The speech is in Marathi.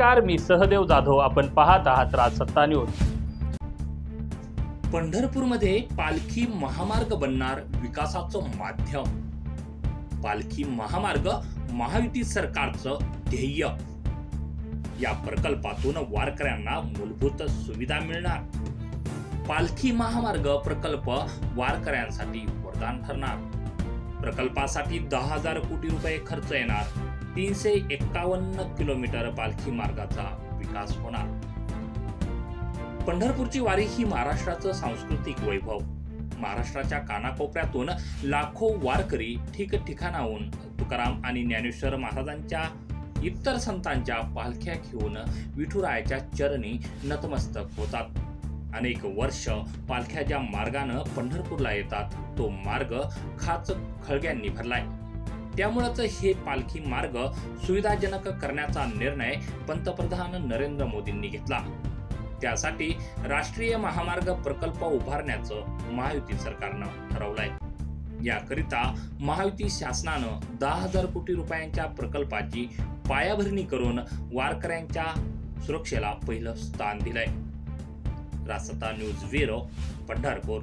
नमस्कार मी सहदेव जाधव. आपण पाहत आहात राजसत्ता न्यूज. पंढरपूरमध्ये पालखी महामार्ग बनणार विकासाचं माध्यम. पालखी महामार्ग महायुती सरकारचं ध्येय. या प्रकल्पातून वारकऱ्यांना मूलभूत सुविधा मिळणार. पालखी महामार्ग प्रकल्प वारकऱ्यांसाठी वरदान ठरणार. प्रकल्पासाठी दहा हजार कोटी रुपये खर्च येणार. तीनशे एक्कावन्न किलोमीटर पालखी मार्गाचा विकास होणार. पंढरपूरची वारी ही महाराष्ट्राचं सांस्कृतिक वैभव. महाराष्ट्राच्या कानाकोपऱ्यातून लाखो वारकरी ठिकठिकाणाहून तुकाराम आणि ज्ञानेश्वर महाराजांच्या इतर संतांच्या पालख्या घेऊन विठुरायाच्या चरणी नतमस्तक होतात. अनेक वर्ष पालख्या ज्या मार्गानं पंढरपूरला येतात तो मार्ग खाच खळग्यांनी भरलाय. त्यामुळेच हे पालखी मार्ग सुविधाजनक करण्याचा निर्णय पंतप्रधान नरेंद्र मोदींनी घेतला. त्यासाठी राष्ट्रीय महामार्ग प्रकल्प उभारण्याचं महायुती सरकारनं ठरवलंय. याकरिता महायुती शासनानं दहा हजार कोटी रुपयांच्या प्रकल्पाची पायाभरणी करून वारकऱ्यांच्या सुरक्षेला पहिलं स्थान दिलंय. रासता न्यूज ब्युरो पंढरपूर.